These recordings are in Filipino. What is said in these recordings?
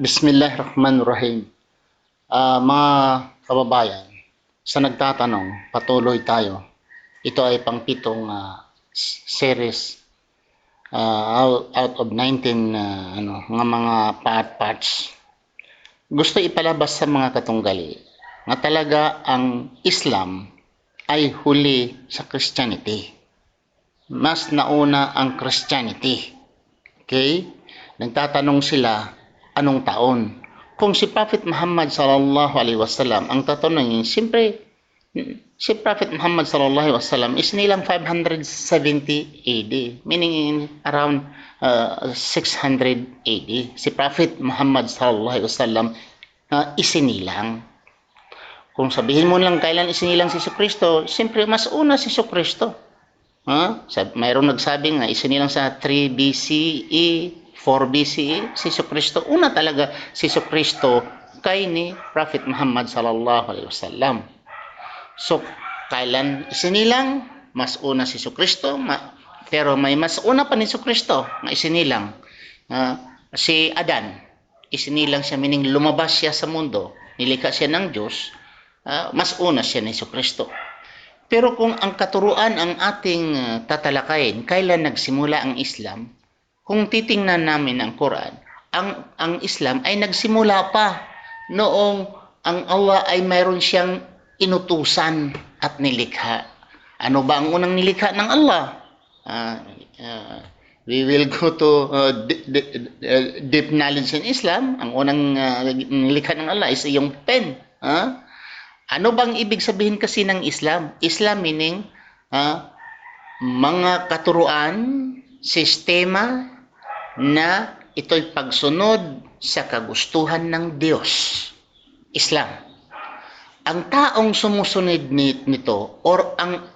Bismillahirrahmanirrahim. Ah, mga kababayan, sa nagtatanong, patuloy tayo. Ito ay pangpitong s- series ah, out, out of 19 ah, ano, nga mga part-parts. Gusto ipalabas sa mga katunggali nga talaga ang Islam ay huli sa Christianity. Mas nauna ang Christianity. Okay? Nagtatanong sila, anong taon? Kung si Prophet Muhammad sallallahu alaihi wasallam ang tatanungin, siyempre si Prophet Muhammad sallallahu alaihi wasallam is nilang 570 AD, meaning around uh, 600 AD. Si Prophet Muhammad sallallahu alaihi wasallam uh, isinilang. Kung sabihin mo lang kailan isinilang si Kristo, siyempre mas una si Kristo. Ha? Sab mayroong nagsabi nga isinilang sa 3 BCE, 4 BCE, si Kristo. Una talaga si Kristo kay ni Prophet Muhammad sallallahu alaihi wasallam. So, kailan isinilang? Mas una si Kristo, ma- pero may mas una pa ni Kristo na isinilang. Ah, si Adan, isinilang siya, meaning lumabas siya sa mundo, nilikha siya ng Diyos, ah, mas una siya ni Kristo. Pero kung ang katuruan ang ating ah, tatalakayin, kailan nagsimula ang Islam? Kung titingnan namin ang Quran, ang ang Islam ay nagsimula pa noong ang Allah ay mayroon siyang inutusan at nilikha. Ano ba ang unang nilikha ng Allah? Ah, ah, we will go to uh, uh, deep knowledge in Islam. Ang unang ah, nilikha ng Allah is yung pen. Ah? Ano bang ibig sabihin kasi ng Islam? Islam meaning ah, mga katuruan, sistema na ito'y pagsunod sa kagustuhan ng Diyos. Islam. Ang taong sumusunod ni- nito or ang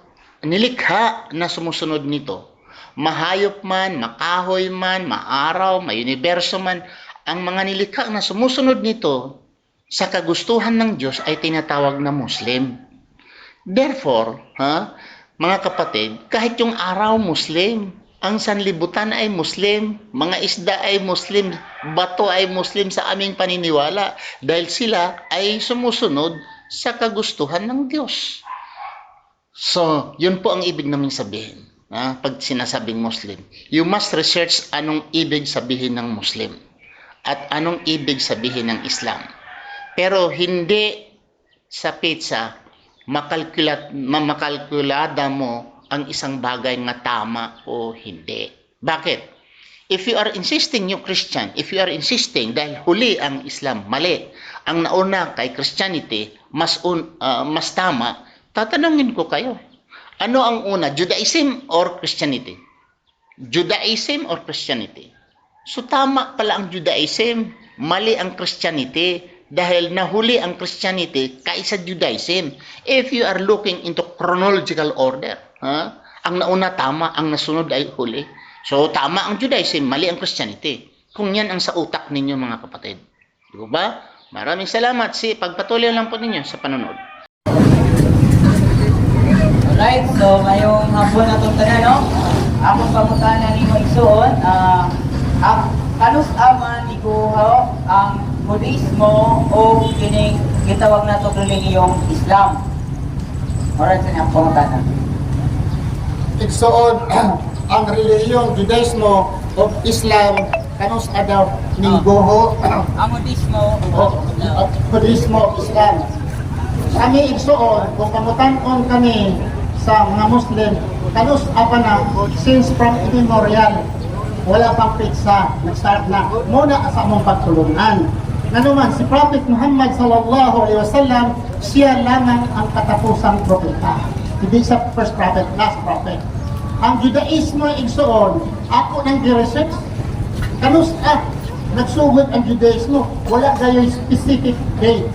nilikha na sumusunod nito, mahayop man, makahoy man, maaraw, may universo man, ang mga nilikha na sumusunod nito sa kagustuhan ng Diyos ay tinatawag na Muslim. Therefore, ha, mga kapatid, kahit yung araw Muslim, ang sanlibutan ay Muslim, mga isda ay Muslim, bato ay Muslim sa aming paniniwala dahil sila ay sumusunod sa kagustuhan ng Diyos. So, yun po ang ibig namin sabihin. Ha? Pag sinasabing Muslim, you must research anong ibig sabihin ng Muslim at anong ibig sabihin ng Islam. Pero hindi sa pizza, makalkulat, ma- makalkulada mo ang isang bagay nga tama o hindi. Bakit? If you are insisting you Christian, if you are insisting dahil huli ang Islam, mali, ang nauna kay Christianity, mas, un, ah, mas tama, tatanungin ko kayo, ano ang una, Judaism or Christianity? Judaism or Christianity? So tama pala ang Judaism, mali ang Christianity dahil nahuli ang Christianity kaysa Judaism. If you are looking into chronological order, ha? ang nauna tama, ang nasunod ay huli. So tama ang Judaism, mali ang Christianity. Kung yan ang sa utak ninyo mga kapatid. Di ba? Maraming salamat. Si pagpatuloy lang po ninyo sa panonood. Alright, so ngayong hapon na itong tanan, no? Akong pangutanan ni mo isuon, ah, ang kanus aman ikuha ang Budismo o kining gitawag na ito relihiyong Islam. Alright, sa niyang pangutanan. Igsuon ang relihiyong Judaismo o Islam kanus adaw ning goho Ang Budismo o at Buddhismo Islam. Kami igsuon kung pamutan-on kami sa mga Muslim kanus apa na since from immemorial wala pang pizza nag-start na muna sa among pagtulungan. Nanuman, si Prophet Muhammad sallallahu alaihi wasallam siya lamang ang katapusang propeta. Hindi sa first prophet, last prophet. Ang Judaismo igsuon, ako nang gi-research, kanus ah, nagsugod ang Judaismo, wala gayon specific date.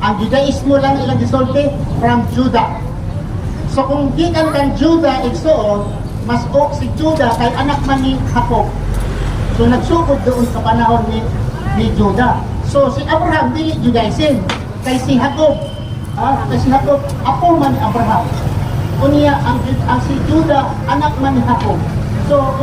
Ang Judaismo lang ilang gisulti from Judah. So kung gikan kang Judah igsuon, mas o si Judah kay anak man ni Jacob. So nagsugod doon sa panahon ni ni Judah. So si Abraham dili Judaism kay si Jacob. Ah, kay si Jacob apo man ni Abraham. Unya ang, si Judah anak man Jacob. So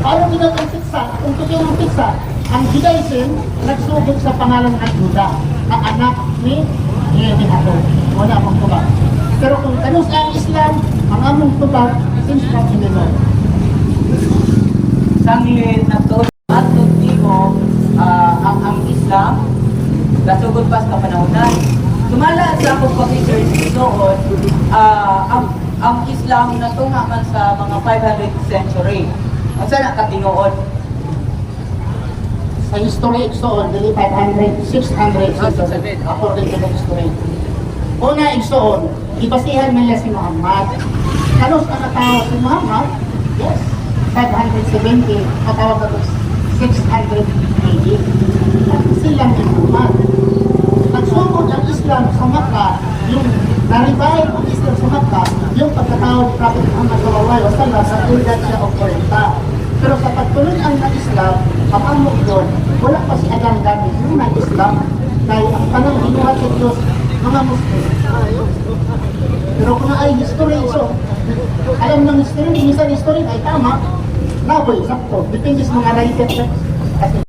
paano ginag ang pizza, kung tukiyo ang pizza, ang Judaism nagsugod sa pangalan ng Juda, ang anak ni ni Ato. Wala among tubag. Pero kung kanus ang Islam, ang among tubag, since from Illinois. Sanglit na to at timo ah, ang ang Islam nasugod pa sa kapanahonan. Sumala sa akong pag-research noon, ah, ang ang Islam natunga man sa mga 500th century. Ang sana katinuod. Sa history, igsoon, dili 500, 600, Ah, 600. according to the history. Una, igsoon, ibasihan nila si Muhammad. Kanos ang natawag si Muhammad? Yes. 570, katawag na 600 AD. Silang ni Muhammad. Nagsugod ang Islam sa Makkah, yung na-revive ang Islam sa Makkah, yung pagkatawag ni Prophet Muhammad wasallam sa edad siya o 40. Pero sa pagtuloy ang ng Islam, ang amok doon, wala pa si Adam Gami, yung ng Islam, dahil ang tanong inuhat sa Diyos, mga Muslim. Pero kung na ay history, so, alam ng history, minsan history ay tama, naboy, sakto, depende sa mga. Kasi